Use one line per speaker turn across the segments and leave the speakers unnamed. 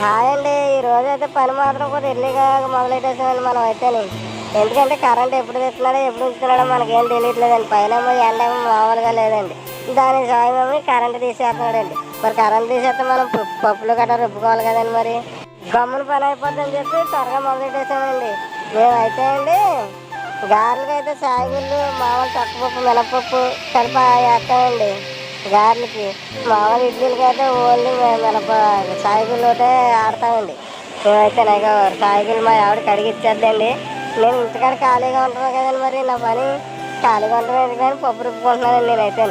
Hi అండి ఈ రోజు అయితే పని మాత్రం కొద్దిగా ఎర్లీగా మొదలెట్టేసామండి మనం అయితే ఎందుకంటే కరెంట్ ఎప్పుడు తెస్తున్నాడో ఎప్పుడు ఉంచుతున్నాడో మనకేం తెలియట్లేదండి. పైన ఎండేమో మామూలుగా లేదండి. దాని సాయమేమో కరెంట్ తీసేస్తున్నాడండి. మరి కరెంట్ తీసేస్తే మనం పప్పులు గట్రా రుబ్బుకోవాలి కదండి మరి. గమ్మున పని అయిపోద్దని చెప్పి త్వరగా మొదలెట్టేసామండి. మేమైతే అండి గారెలకైతే సాగుళ్ళు మామూలు మామూలు తక్కువపప్పు మినపప్పు కలిపి వేస్తామండి. గారెలకి మామూలు ఇడ్లీలకి అయితే ఓన్లీ మినప సాయిగుళ్ళు ఒకటే ఆడతామండి మేమైతే నాకు సాయిగుళ్ళు మా ఆవిడ కడిగి ఇచ్చేద్దండి నేను ఇంతకాడ ఖాళీగా ఉంటాను కదండి మరి నా పని ఖాళీగా ఉంటాను కానీ పప్పు రుబ్బుకుంటున్నానండి నేనైతే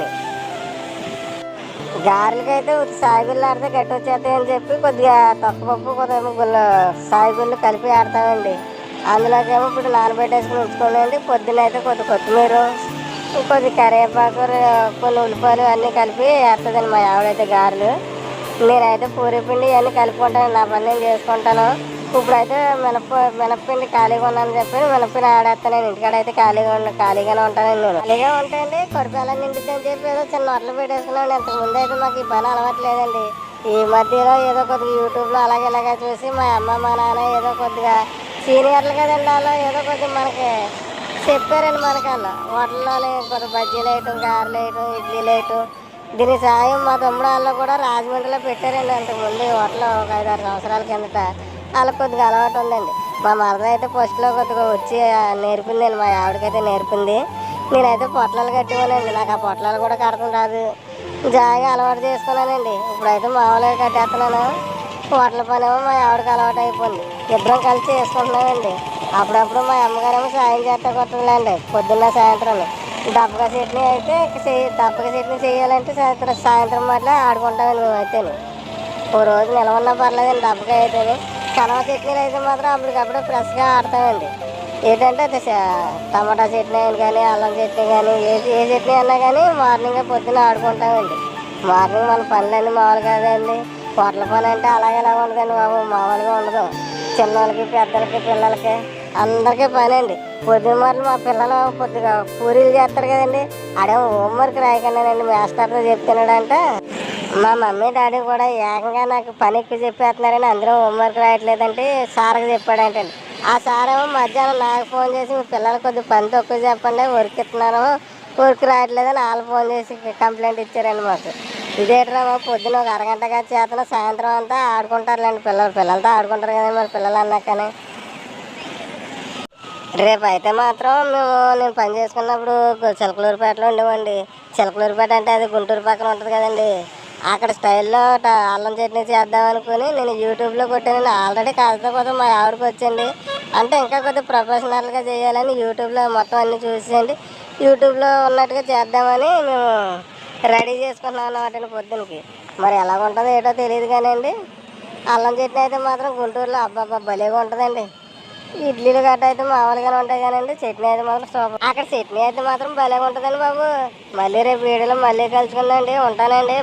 గారెలకైతే సాయిగుళ్ళు ఆడితే గట్టి వచ్చేస్తాయి అని చెప్పి కొద్దిగా తొక్కపప్పు కొద్దిగా గుల్ల సాయిగుళ్ళు కలిపి ఆడతామండి. అందులోకేమో ఇప్పుడు నానబెట్టేసుకుని ఉంచుకోండి పొద్దున అయితే కొద్ది కొత్తిమీర కొద్ది కరివేపాకు కొన్ని ఉల్లిపాయలు అన్నీ కలిపి వేస్తుందండి మా ఆవిడైతే గారెలు. నేనైతే పూరిపిండి ఇవన్నీ కలుపుకుంటాను నా పని నేను చేసుకుంటాను. ఇప్పుడైతే మినప మినప్పిండి ఖాళీగా ఉన్నాను చెప్పి మినప్పిండి ఆడేస్తాను నేను ఇంటికాడ అయితే ఖాళీగా ఉండ ఖాళీగానే ఉంటానండి నేను. ఖాళీగా ఉంటాయండి కొరిపాలని నిండుద్ది అని చెప్పి ఏదో చిన్న వడ్లు పెట్టేసుకున్నాను. ఇంతకు ముందు అయితే మాకు ఈ పని అలవాట్లేదండి ఈ మధ్యలో ఏదో కొద్దిగా యూట్యూబ్లో అలాగే ఇలాగే చూసి మా అమ్మ మా నాన్న ఏదో కొద్దిగా సీనియర్లు కదండి అలా ఏదో కొద్దిగా మనకి చెప్పారండి మనకన్నా హోటల్లోనే కొద్ది బజ్జీలు వేయటం గారెలు వేయటం ఇడ్లీలు వేయటం దీని సాయం మా తమ్ముడు వాళ్ళు కూడా రాజమండ్రిలో పెట్టారండి అంతకుముందు హోటల్ ఒక ఐదు ఆరు సంవత్సరాల కిందట. వాళ్ళకి కొద్దిగా అలవాటు ఉందండి. మా మరద అయితే ఫస్ట్లో కొద్దిగా వచ్చి నేర్పిందండి మా ఆవిడకైతే నేర్పింది. నేనైతే పొట్లాలు కట్టేవానండి నాకు ఆ పొట్లాలు కూడా కడతాం రాదు. జాగా అలవాటు చేసుకున్నానండి. ఇప్పుడైతే మామూలుగా కట్టేస్తున్నాను. హోటల్ పని మా ఆవిడకి అలవాటు అయిపోయింది. ఇద్దరం కలిసి చేసుకుంటున్నామండి. అప్పుడప్పుడు మా అమ్మగారేమో సాయం చేస్తా కొట్టలేండి పొద్దున్న సాయంత్రం. దప్పక చట్నీ అయితే దప్పక చెట్ని చట్నీ చేయాలంటే సాయంత్రం సాయంత్రం మట్ల ఆడుకుంటామండి మేము అయితే ఓ రోజు నిలవన్నా పర్లేదండి దప్పక అయితే కనవ చట్నీలు అయితే మాత్రం అప్పటికప్పుడు ఫ్రెష్గా ఆడతామండి. ఏంటంటే అది టమాటా చట్నీ అయినా కానీ అల్లం చట్నీ కానీ ఏ ఏ చట్నీ అన్నా కానీ మార్నింగ్ పొద్దున్న ఆడుకుంటామండి. మార్నింగ్ మన పనులన్నీ మామూలు కాదండి. హోటల్ పని అంటే అలాగే ఎలా ఉండదండి బాబు మామూలుగా ఉండదు. చిన్నోళ్ళకి పెద్దలకి పిల్లలకి అందరికీ పని అండి. పొద్దున్న మాటలు మా పిల్లలు కొద్దిగా పూరీలు చేస్తారు కదండి. ఆడే హోంవర్క్ రాయకుండానండి మాస్టర్తో చెప్తున్నాడంటే. మా మమ్మీ డాడీ కూడా ఏకంగా నాకు పని ఎక్కువ చెప్పేస్తున్నారని అందరూ హోంవర్క్ రాయట్లేదంటే సార్కి చెప్పాడంటండి. ఆ సార్ ఏమో మధ్యాహ్నం నాకు ఫోన్ చేసి మీ పిల్లలు కొద్దిగా పని తక్కువ చెప్పండి వర్క్ ఇస్తున్నాను వర్క్ రాయట్లేదని వాళ్ళు ఫోన్ చేసి కంప్లైంట్ ఇచ్చారండి మాకు. ఇదేట్రా బాబు పొద్దున ఒక అరగంటగా చేతన సాయంత్రం అంతా ఆడుకుంటారులేండి పిల్లలు. పిల్లలతో ఆడుకుంటారు కదా మరి పిల్లలు అన్నాకనే. రేపు అయితే మాత్రం మేము నేను పని చేసుకున్నప్పుడు చిలకలూరుపేటలో ఉండేవండి చిలకలూరుపేట అంటే అది గుంటూరు పక్కన ఉంటుంది కదండి. అక్కడ స్టైల్లో ట- అల్లం చట్నీ చేద్దాం అనుకుని నేను యూట్యూబ్లో కొట్టాను. ఆల్రెడీ కాస్త కొద్దిగా మా ఆవిడకి వచ్చండి అంటే ఇంకా కొద్దిగా ప్రొఫెషనల్గా చేయాలని యూట్యూబ్లో మొత్తం అన్ని చూసేయండి. యూట్యూబ్లో ఉన్నట్టుగా చేద్దామని మేము రెడీ చేసుకున్నాం అన్నమాట పొద్దునకి మరి ఎలా ఉంటుందో ఏటో తెలియదు కానీ అండి అల్లం చట్నీ అయితే మాత్రం గుంటూరులో అబ్బాబ్బా భలేగా ఉంటుందండి. ఇడ్లీలు గట్ట అయితే మామూలుగానే ఉంటాయి కానండి. చట్నీ అయితే మాత్రం సూపర్. అక్కడ చట్నీ అయితే మాత్రం భలేగా ఉంటుందండి బాబు. మళ్ళీ రేపు వీడియోలో మళ్ళీ కలుసుకుందండి ఉంటానండి.